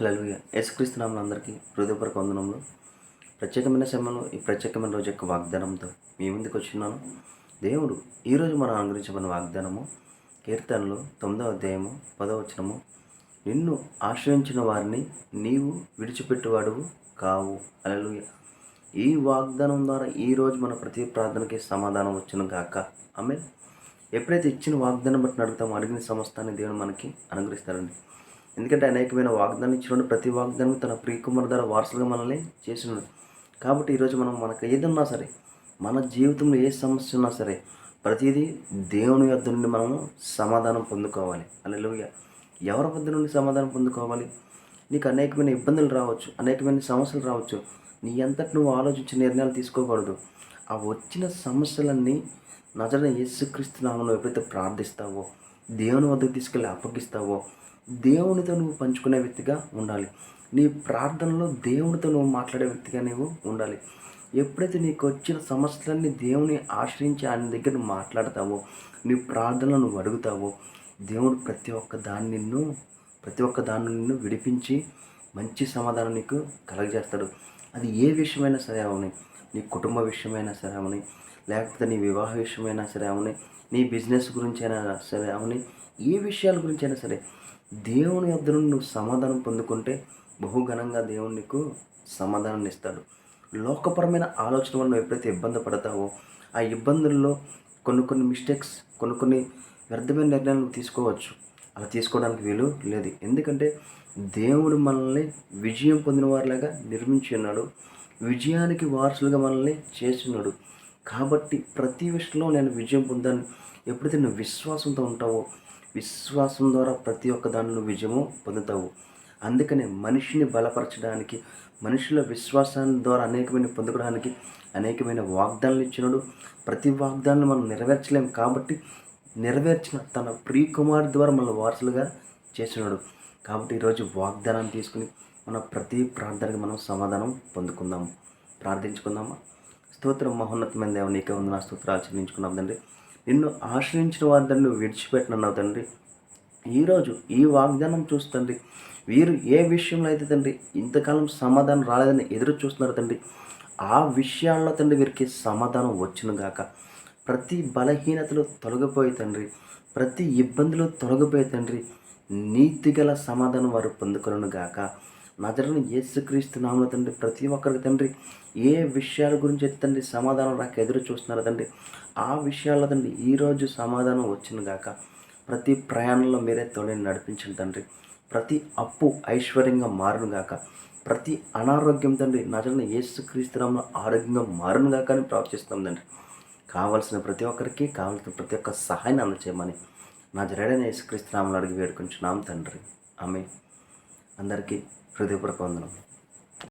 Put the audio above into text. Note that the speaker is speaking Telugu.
హలో యేసుక్రీస్తునామలు అందరికీ హృదయపూర్వక వందనంలో ప్రత్యేకమైన సమయంలో ఈ ప్రత్యేకమైన రోజు యొక్క వాగ్దానంతో మీ ముందుకు వచ్చినాను. దేవుడు ఈరోజు మనం అనుగ్రహించబడిన వాగ్దానము కీర్తనలు తొమ్మిదవ అధ్యాయము పదవ వచనము. నిన్ను ఆశ్రయించిన వారిని నీవు విడిచిపెట్టువాడువు కావు. అలలుయ ఈ వాగ్దానం ద్వారా ఈరోజు మన ప్రతి ప్రార్థనకి సమాధానం వచ్చిన కాక ఆమె ఎప్పుడైతే ఇచ్చిన వాగ్దానం బట్టి నడుగుతామో అడిగిన సమస్తాన్ని దేవుడు మనకి అనుగ్రహిస్తారండి ఎందుకంటే అనేకమైన వాగ్దానం ఇచ్చిన ప్రతి వాగ్దానం తన ప్రియకుమార్ ద్వారా వారసులుగా మనల్ని చేసినాడు కాబట్టి ఈరోజు మనం మనకు ఏదన్నా సరే మన జీవితంలో ఏ సమస్య ఉన్నా సరే ప్రతిదీ దేవుని వద్ద నుండి మనము సమాధానం పొందుకోవాలి. అల్లెలుయ ఎవరి వద్ద నుండి సమాధానం పొందుకోవాలి? నీకు అనేకమైన ఇబ్బందులు రావచ్చు అనేకమైన సమస్యలు రావచ్చు. నీ అంతటి నువ్వు ఆలోచించి నిర్ణయాలు తీసుకోకూడదు. ఆ వచ్చిన సమస్యలన్నీ నజర యేసుక్రీస్తు నామను ఎప్పుడైతే ప్రార్థిస్తావో దేవుని వద్దకు తీసుకెళ్ళి అప్పగిస్తావో? దేవునితో నువ్వు పంచుకునే వ్యక్తిగా ఉండాలి. నీ ప్రార్థనలో దేవునితో నువ్వు మాట్లాడే వ్యక్తిగా నువ్వు ఉండాలి. ఎప్పుడైతే నీకు వచ్చిన సమస్యలన్నీ దేవుని ఆశ్రయించి ఆయన దగ్గర నువ్వు మాట్లాడతావో నీ ప్రార్థనలు నువ్వు అడుగుతావో దేవుడు ప్రతి ఒక్క దాన్ని నిన్ను ప్రతి ఒక్క దాన్ని నిన్ను విడిపించి మంచి సమాధానం నీకు కలగజేస్తాడు. అది ఏ విషయమైనా సరే అవని. నీ కుటుంబ విషయమైనా సరే అవని. లేకపోతే నీ వివాహ విషయమైనా సరే అవని. నీ బిజినెస్ గురించి అయినా సరే అవని. ఏ విషయాల గురించి అయినా సరే. దేవుని యొద్ నుండి నువ్వు సమాధానం పొందుకుంటే బహుఘనంగా దేవుడు నీకు సమాధానం ఇస్తాడు. లోకపరమైన ఆలోచన వల్ల నువ్వు ఎప్పుడైతే ఇబ్బంది పడతావో ఆ ఇబ్బందుల్లో కొన్ని కొన్ని మిస్టేక్స్ కొన్ని కొన్ని వ్యర్థమైన నిర్ణయాలు తీసుకోవచ్చు. అలా తీసుకోవడానికి వీలు లేదు. ఎందుకంటే దేవుడు మనల్ని విజయం పొందిన వారిలాగా నిర్మించి ఉన్నాడు విజయానికి వారసులుగా మనల్ని చేస్తున్నాడు. కాబట్టి ప్రతి విషయంలో నేను విజయం పొందాను. ఎప్పుడైతే నువ్వు విశ్వాసంతో ఉంటావో విశ్వాసం ద్వారా ప్రతి ఒక్క దానిలో విజయము పొందుతావు. అందుకనే మనిషిని బలపరచడానికి మనుషుల విశ్వాసాన్ని ద్వారా అనేకమైన పొందుకోవడానికి అనేకమైన వాగ్దానాలు ఇచ్చినాడు. ప్రతి వాగ్దానాన్ని మనం నెరవేర్చలేము కాబట్టి నెరవేర్చిన తన ప్రియ కుమార్ ద్వారా మన వారసులుగా చేసినాడు కాబట్టి ఈరోజు వాగ్దానాన్ని తీసుకుని మన ప్రతి ప్రార్థనకి మనం సమాధానం పొందుకుందాము ప్రార్థించుకుందామా స్తోత్రం మహోన్నతమైన దేవ నీకే ఉంది నా స్తోత్రం ఆచరించుకున్నాం తండ్రి. నిన్ను ఆశ్రయించిన వారి తండ్రి విడిచిపెట్టినన్నావు తండ్రి. ఈరోజు ఈ వాగ్దానం చూస్తుంది వీరు ఏ విషయంలో అయితే తండ్రి ఇంతకాలం సమాధానం రాలేదని ఎదురు చూస్తున్నారు తండ్రి ఆ విషయాల్లో తండ్రి వీరికి సమాధానం వచ్చును గాక. ప్రతి బలహీనతలు తొలగిపోయి తండ్రి ప్రతి ఇబ్బందులు తొలగిపోయి తండ్రి నీతిగల సమాధానం వారు పొందుకొను గాక. నజరని యేసుక్రీస్తు నామల తండ్రి ప్రతి ఒక్కరికి తండ్రి ఏ విషయాల గురించి అయితే తండ్రి సమాధానం రాక ఎదురు చూస్తున్నారు తండ్రి ఆ విషయాల్లో తండ్రి ఈరోజు సమాధానం వచ్చిన గాక. ప్రతి ప్రయాణంలో మీరే తోడని నడిపించండి తండ్రి. ప్రతి అప్పు ఐశ్వర్యంగా మారును గాక. ప్రతి అనారోగ్యం తండ్రి నజరని యేసుక్రీస్తునామలో ఆరోగ్యంగా మారును గాక అని ప్రార్థిస్తాం తండ్రి. కావలసిన ప్రతి ఒక్కరికి కావలసిన ప్రతి ఒక్క సహాయాన్ని అందచేయమని నా జరడైన యేసుక్రీస్తునామలు అడిగి వేడుకుంటున్నాం తండ్రి. ఆమె అందరికీ హృదయపూర్వక వందనం.